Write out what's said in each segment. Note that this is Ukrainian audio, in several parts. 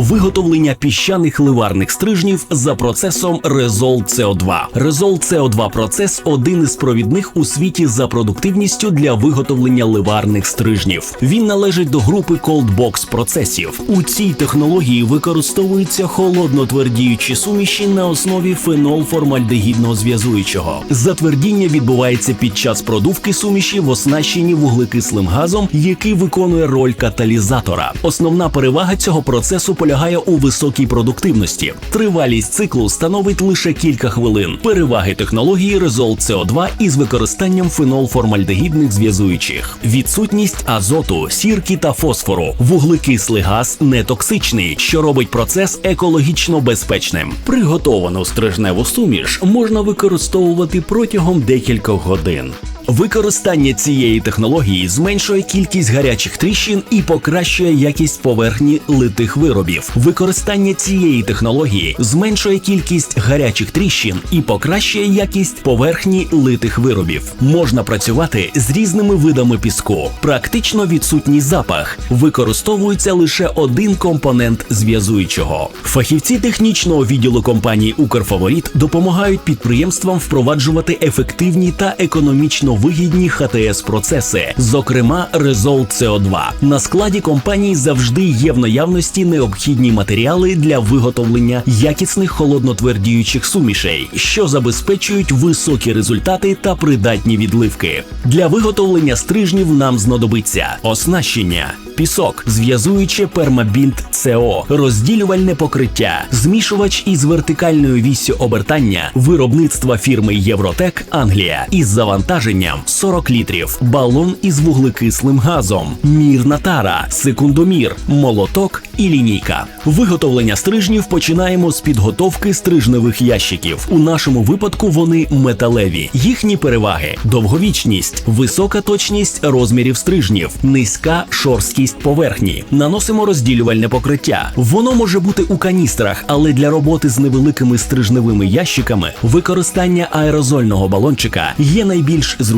Виготовлення піщаних ливарних стрижнів за процесом Resolve CO2. Resolve CO2 процес один із провідних у світі за продуктивністю для виготовлення ливарних стрижнів. Він належить до групи Cold Box процесів. У цій технології використовуються холодно-твердіючі суміші на основі фенол-формальдегідного зв'язуючого. Затвердіння відбувається під час продувки суміші в оснащенні вуглекислим газом, який виконує роль каталізатора. Основна перевага цього процесу полягає у високій продуктивності. Тривалість циклу становить лише кілька хвилин. Переваги технології Resolve CO2 із використанням фенол-формальдегідних зв'язуючих, відсутність азоту, сірки та фосфору, вуглекислий газ нетоксичний, що робить процес екологічно безпечним. Приготовану стрижневу суміш можна використовувати протягом декількох годин. Використання цієї технології зменшує кількість гарячих тріщин і покращує якість поверхні литих виробів. Використання цієї технології зменшує кількість гарячих тріщин і покращує якість поверхні литих виробів. Можна працювати з різними видами піску. Практично відсутній запах. Використовується лише один компонент зв'язуючого. Фахівці технічного відділу компанії Укрфаворіт допомагають підприємствам впроваджувати ефективні та економічно вигідні ХТС процеси, зокрема Resolve CO2. На складі компанії завжди є в наявності необхідні матеріали для виготовлення якісних холоднотвердіючих сумішей, що забезпечують високі результати та придатні відливки. Для виготовлення стрижнів нам знадобиться оснащення. Пісок, зв'язуюче пермабінт СО, розділювальне покриття, змішувач із вертикальною віссю обертання, виробництва фірми Євротек Англія із завантаженням 40 літрів, балон із вуглекислим газом, мірна тара, секундомір, молоток і лінійка. Виготовлення стрижнів починаємо з підготовки стрижневих ящиків. У нашому випадку вони металеві. Їхні переваги: довговічність, висока точність розмірів стрижнів, низька шорсткість поверхні. Наносимо розділювальне покриття. Воно може бути у каністрах, але для роботи з невеликими стрижневими ящиками використання аерозольного балончика є найбільш зручним.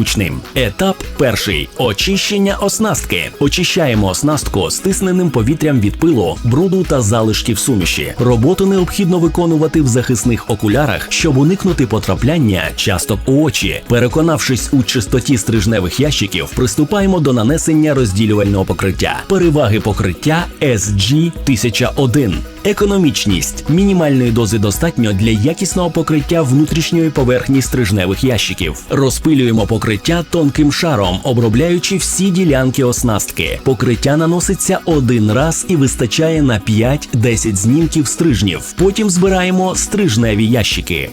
Етап перший очищення оснастки. Очищаємо оснастку стисненим повітрям від пилу, бруду та залишків суміші. Роботу необхідно виконувати в захисних окулярах, щоб уникнути потрапляння часто у очі. Переконавшись у чистоті стрижневих ящиків, приступаємо до нанесення розділювального покриття. Переваги покриття SG 1001 Економічність мінімальної дози достатньо для якісного покриття внутрішньої поверхні стрижневих ящиків. Розпилюємо покриття тонким шаром, обробляючи всі ділянки оснастки. Покриття наноситься один раз і вистачає на 5-10 знімків стрижнів. Потім збираємо стрижневі ящики.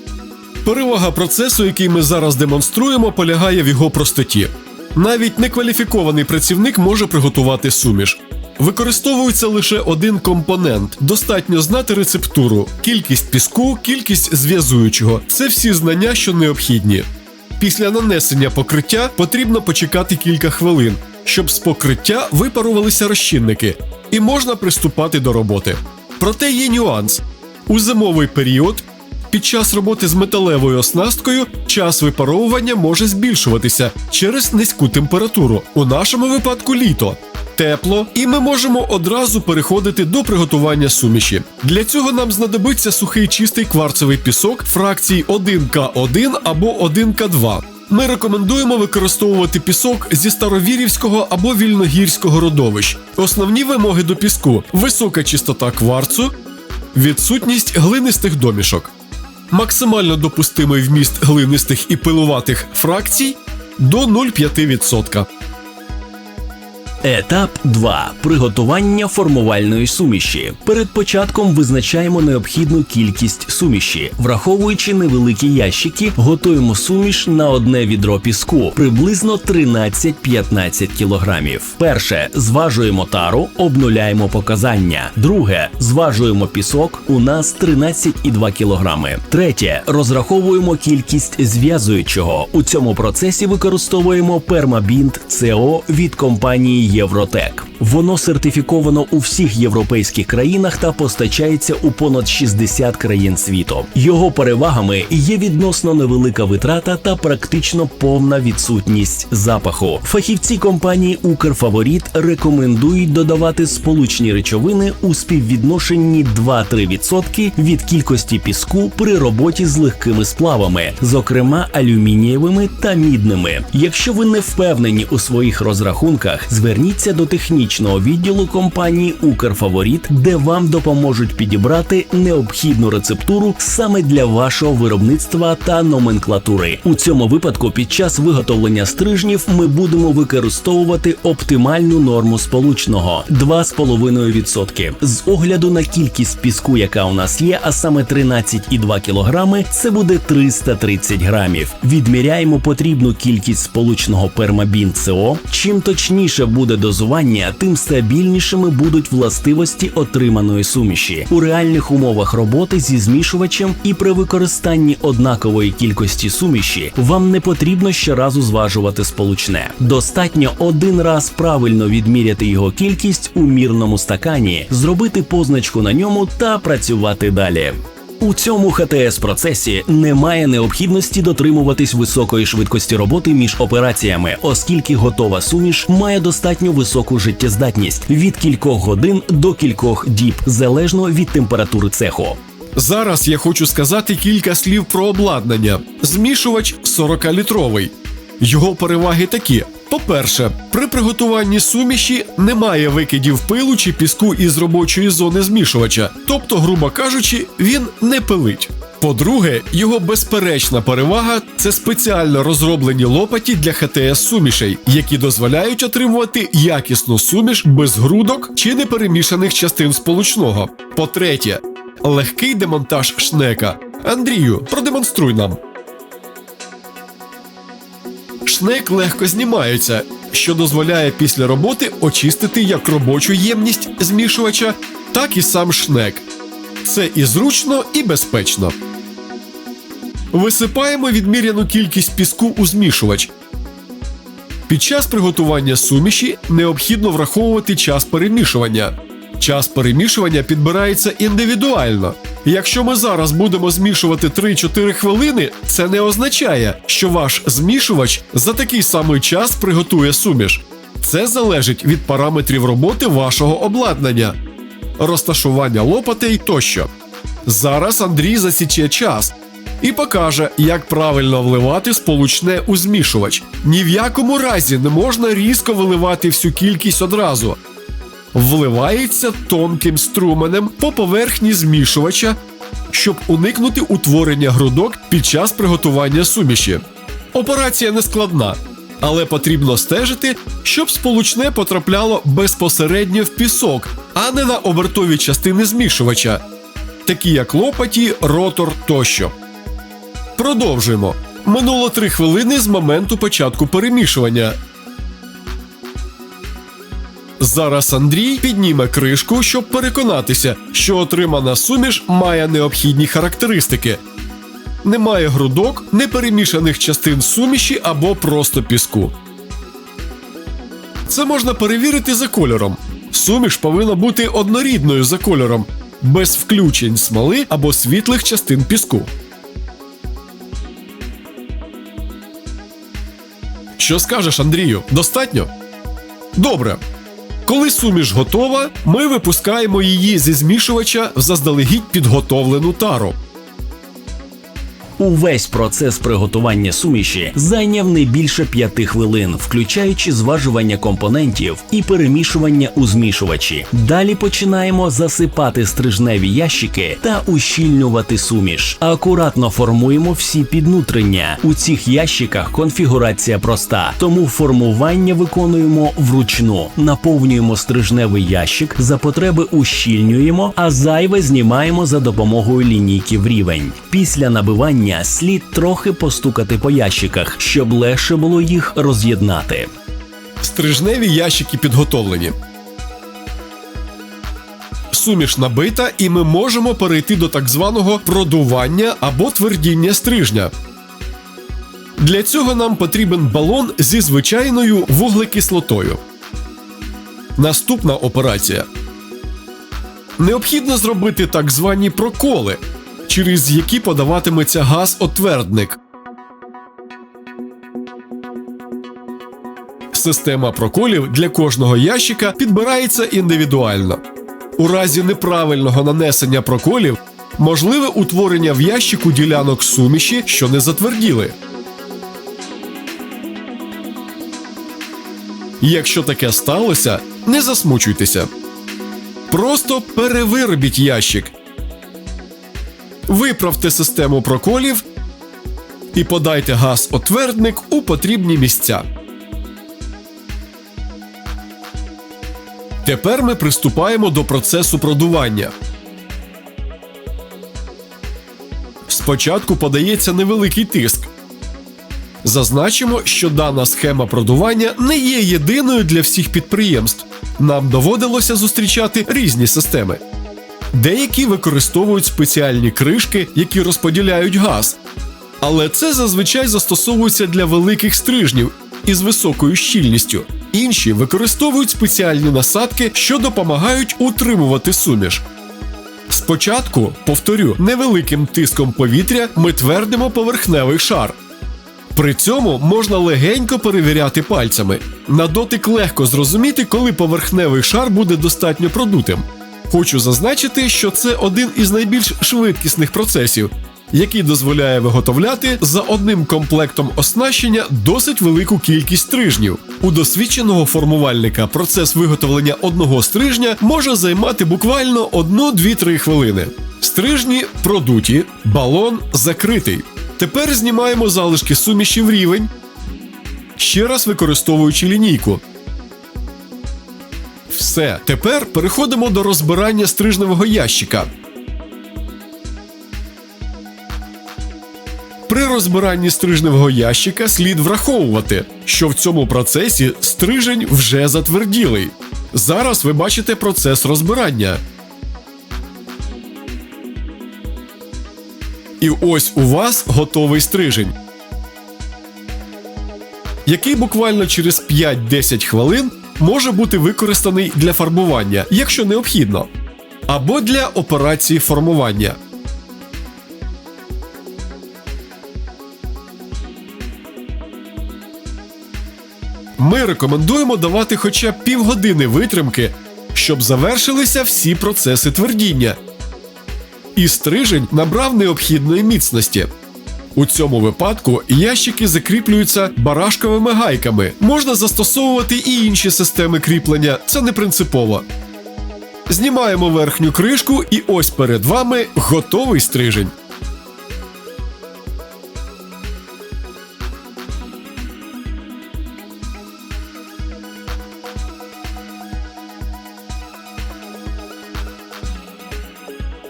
Перевага процесу, який ми зараз демонструємо, полягає в його простоті. Навіть некваліфікований працівник може приготувати суміш. Використовується лише один компонент. Достатньо знати рецептуру, кількість піску, кількість зв'язуючого. Це всі знання, що необхідні. Після нанесення покриття потрібно почекати кілька хвилин, щоб з покриття випарувалися розчинники, і можна приступати до роботи. Проте є нюанс: у зимовий період під час роботи з металевою оснасткою час випаровування може збільшуватися через низьку температуру. У нашому випадку літо. Тепло, і ми можемо одразу переходити до приготування суміші. Для цього нам знадобиться сухий чистий кварцевий пісок фракції 1К1 або 1К2. Ми рекомендуємо використовувати пісок зі старовірівського або вільногірського родовищ. Основні вимоги до піску: висока чистота кварцу, відсутність глинистих домішок. Максимально допустимий вміст глинистих і пилуватих фракцій до 0,5%. Етап 2. Приготування формувальної суміші. Перед початком визначаємо необхідну кількість суміші. Враховуючи невеликі ящики, готуємо суміш на одне відро піску приблизно 13-15 кілограмів. Перше зважуємо тару, обнуляємо показання. Друге зважуємо пісок. У нас 13,2 кілограми. Третє розраховуємо кількість зв'язуючого. У цьому процесі використовуємо пермабінт СО від компанії Євротек. Воно сертифіковано у всіх європейських країнах та постачається у понад 60 країн світу. Його перевагами є відносно невелика витрата та практично повна відсутність запаху. Фахівці компанії Укрфаворіт рекомендують додавати сполучні речовини у співвідношенні 2-3% від кількості піску при роботі з легкими сплавами, зокрема алюмінієвими та мідними. Якщо ви не впевнені у своїх розрахунках, зверніться до технічного відділу компанії Укрфаворіт, де вам допоможуть підібрати необхідну рецептуру саме для вашого виробництва та номенклатури. У цьому випадку під час виготовлення стрижнів ми будемо використовувати оптимальну норму сполучного 2,5%. З огляду на кількість піску, яка у нас є, а саме 13,2 кг, це буде 330 грамів. Відміряємо потрібну кількість сполучного пермабін СО. Чим точніше буде дозування, тим стабільнішими будуть властивості отриманої суміші у реальних умовах роботи зі змішувачем і при використанні однакової кількості суміші вам не потрібно щоразу зважувати сполучне. Достатньо один раз правильно відміряти його кількість у мірному стакані, зробити позначку на ньому та працювати далі. У цьому ХТС процесі немає необхідності дотримуватись високої швидкості роботи між операціями, оскільки готова суміш має достатньо високу життєздатність від кількох годин до кількох діб, залежно від температури цеху. Зараз я хочу сказати кілька слів про обладнання. Змішувач 40-літровий. Його переваги такі: по-перше, при приготуванні суміші немає викидів пилу чи піску із робочої зони змішувача, тобто, грубо кажучи, він не пилить. По-друге, його безперечна перевага це спеціально розроблені лопаті для ХТС сумішей, які дозволяють отримувати якісну суміш без грудок чи неперемішаних частин сполучного. По-третє, легкий демонтаж шнека. Андрію, продемонструй нам. Шнек легко знімається, що дозволяє після роботи очистити як робочу ємність змішувача, так і сам шнек. Це і зручно, і безпечно. Висипаємо відміряну кількість піску у змішувач. Під час приготування суміші необхідно враховувати час перемішування. Час перемішування підбирається індивідуально. Якщо ми зараз будемо змішувати 3-4 хвилини, це не означає, що ваш змішувач за такий самий час приготує суміш. Це залежить від параметрів роботи вашого обладнання, розташування лопатей тощо. Зараз Андрій засіче час і покаже, як правильно вливати сполучне у змішувач. Ні в якому разі не можна різко виливати всю кількість одразу. Вливається тонким струменем по поверхні змішувача, щоб уникнути утворення грудок під час приготування суміші. Операція не складна, але потрібно стежити, щоб сполучне потрапляло безпосередньо в пісок, а не на обертові частини змішувача, такі як лопаті, ротор тощо. Продовжуємо. Минуло 3 хвилини з моменту початку перемішування. Зараз Андрій підніме кришку, щоб переконатися, що отримана суміш має необхідні характеристики. Немає грудок, неперемішаних частин суміші або просто піску. Це можна перевірити за кольором. Суміш повинна бути однорідною за кольором, без включень смоли або світлих частин піску. Що скажеш, Андрію? Достатньо? Добре. Коли суміш готова, ми випускаємо її зі змішувача в заздалегідь підготовлену тару. Увесь процес приготування суміші зайняв не більше 5 хвилин, включаючи зважування компонентів і перемішування у змішувачі. Далі починаємо засипати стрижневі ящики та ущільнювати суміш. Акуратно формуємо всі піднутрення. У цих ящиках конфігурація проста, тому формування виконуємо вручну. Наповнюємо стрижневий ящик, за потреби ущільнюємо, а зайве знімаємо за допомогою лінійки в рівень. Після набивання слід трохи постукати по ящиках, щоб легше було їх роз'єднати. Стрижневі ящики підготовлені. Суміш набита, і ми можемо перейти до так званого продування або твердіння стрижня. Для цього нам потрібен балон зі звичайною вуглекислотою. Наступна операція. Необхідно зробити так звані проколи, через які подаватиметься газ-отвердник. Система проколів для кожного ящика підбирається індивідуально. У разі неправильного нанесення проколів можливе утворення в ящику ділянок суміші, що не затверділи. Якщо таке сталося, не засмучуйтеся. Просто перевиробіть ящик. Виправте систему проколів і подайте газ-отвердник у потрібні місця. Тепер ми приступаємо до процесу продування. Спочатку подається невеликий тиск. Зазначимо, що дана схема продування не є єдиною для всіх підприємств. Нам доводилося зустрічати різні системи. Деякі використовують спеціальні кришки, які розподіляють газ. Але це зазвичай застосовується для великих стрижнів із високою щільністю. Інші використовують спеціальні насадки, що допомагають утримувати суміш. Спочатку, повторю, невеликим тиском повітря ми твердимо поверхневий шар. При цьому можна легенько перевіряти пальцями. На дотик легко зрозуміти, коли поверхневий шар буде достатньо продутим. Хочу зазначити, що це один із найбільш швидкісних процесів, який дозволяє виготовляти за одним комплектом оснащення досить велику кількість стрижнів. У досвідченого формувальника процес виготовлення одного стрижня може займати буквально 1-2-3 хвилини. Стрижні продуті, балон закритий. Тепер знімаємо залишки суміші в рівень, ще раз використовуючи лінійку. Все, тепер переходимо до розбирання стрижневого ящика. При розбиранні стрижневого ящика слід враховувати, що в цьому процесі стрижень вже затверділий. Зараз ви бачите процес розбирання. І ось у вас готовий стрижень, який буквально через 5-10 хвилин може бути використаний для фарбування, якщо необхідно, або для операції формування. Ми рекомендуємо давати хоча б півгодини витримки, щоб завершилися всі процеси твердіння. І стрижень набрав необхідної міцності. У цьому випадку ящики закріплюються барашковими гайками. Можна застосовувати і інші системи кріплення, це не принципово. Знімаємо верхню кришку, і ось перед вами готовий стрижень.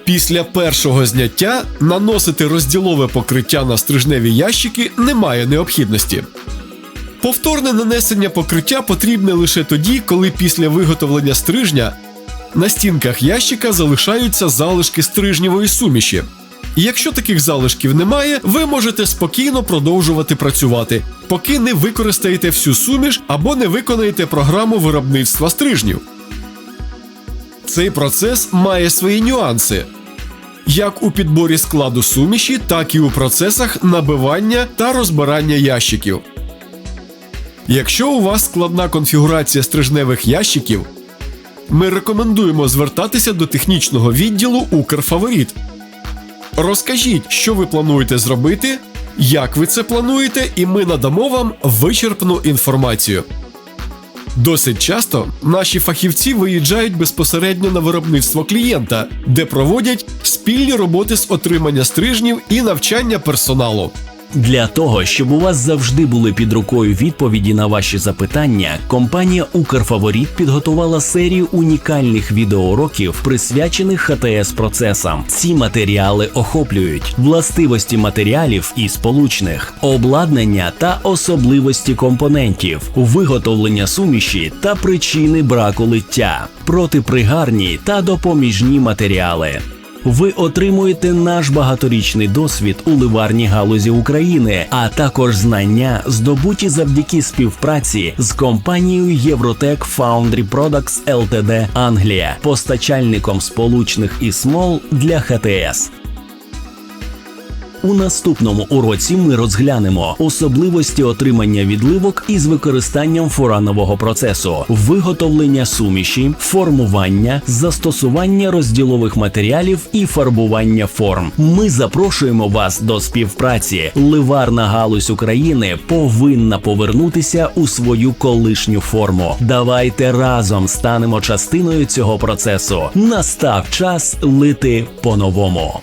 Після першого зняття наносити розділове покриття на стрижневі ящики немає необхідності. Повторне нанесення покриття потрібне лише тоді, коли після виготовлення стрижня на стінках ящика залишаються залишки стрижнєвої суміші. Якщо таких залишків немає, ви можете спокійно продовжувати працювати, поки не використаєте всю суміш або не виконаєте програму виробництва стрижнів. Цей процес має свої нюанси. Як у підборі складу суміші, так і у процесах набивання та розбирання ящиків. Якщо у вас складна конфігурація стрижневих ящиків, ми рекомендуємо звертатися до технічного відділу Укрфаворіт. Розкажіть, що ви плануєте зробити, як ви це плануєте, і ми надамо вам вичерпну інформацію. Досить часто наші фахівці виїжджають безпосередньо на виробництво клієнта, де проводять спільні роботи з отримання стрижнів і навчання персоналу. Для того, щоб у вас завжди були під рукою відповіді на ваші запитання, компанія Укрфаворіт підготувала серію унікальних відеоуроків, присвячених ХТС процесам. Ці матеріали охоплюють властивості матеріалів і сполучних, обладнання та особливості компонентів, виготовлення суміші та причини браку лиття, протипригарні та допоміжні матеріали. Ви отримуєте наш багаторічний досвід у ливарній галузі України, а також знання, здобуті завдяки співпраці з компанією Євротек Foundry Products Ltd. Англія, постачальником сполучних і смол для ХТС. У наступному уроці ми розглянемо особливості отримання відливок із використанням фуранового процесу, виготовлення суміші, формування, застосування розділових матеріалів і фарбування форм. Ми запрошуємо вас до співпраці. Ливарна галузь України повинна повернутися у свою колишню форму. Давайте разом станемо частиною цього процесу. Настав час лити по-новому.